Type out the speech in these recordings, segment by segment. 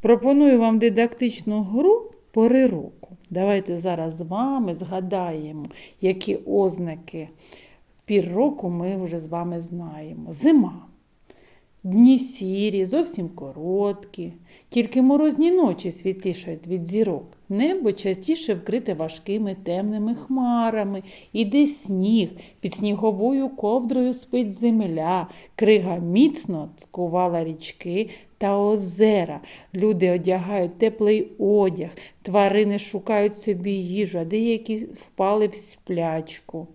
Пропоную вам дидактичну гру пори року. Давайте зараз з вами згадаємо, які ознаки пір року ми вже з вами знаємо. Зима. Дні сірі, зовсім короткі, тільки морозні ночі світлішають від зірок. Небо частіше вкрите важкими темними хмарами, іде сніг, під сніговою ковдрою спить земля, крига міцно цкувала річки та озера. Люди одягають теплий одяг, тварини шукають собі їжу, а деякі впали в сплячку.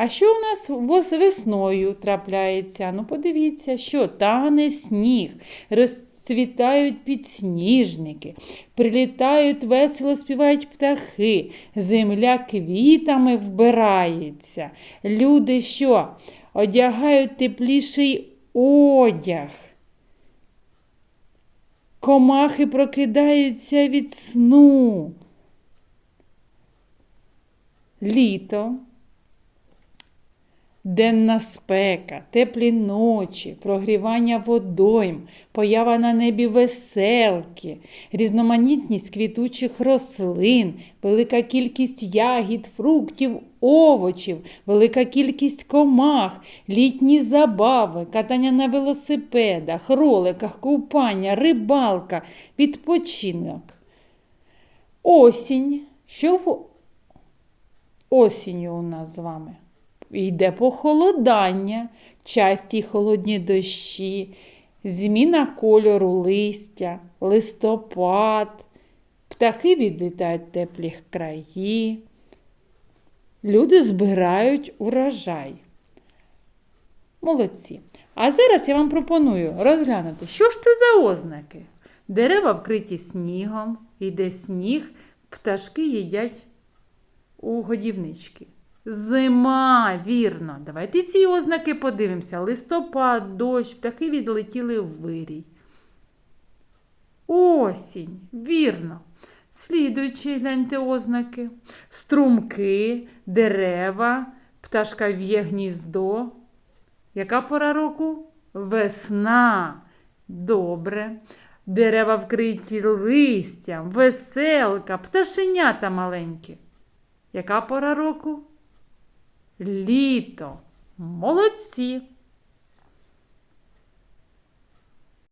А що у нас вос- весною трапляється? Ну, подивіться, що тане сніг, розцвітають підсніжники, прилітають, весело співають птахи, земля квітами вбирається. Люди що? Одягають тепліший одяг. Комахи прокидаються від сну. Літо. Денна спека, теплі ночі, прогрівання водойм, поява на небі веселки, різноманітність квітучих рослин, велика кількість ягід, фруктів, овочів, велика кількість комах, літні забави, катання на велосипедах, роликах, купання, рибалка, відпочинок. Осінь. Що в осінню у нас з вами? Йде похолодання, часті холодні дощі, зміна кольору листя, листопад, птахи відлітають в теплі краї, люди збирають урожай. Молодці. А зараз я вам пропоную розглянути, що ж це за ознаки. Дерева вкриті снігом, йде сніг, пташки їдять у годівнички. Зима, вірно. Давайте ці ознаки подивимося. Листопад, дощ, птахи відлетіли в вирій. Осінь, вірно. Слідуючі гляньте ознаки. Струмки, дерева, пташка в'є гніздо. Яка пора року? Весна. Добре. Дерева вкриті листям, веселка, пташенята маленькі. Яка пора року? Літо. Молодці.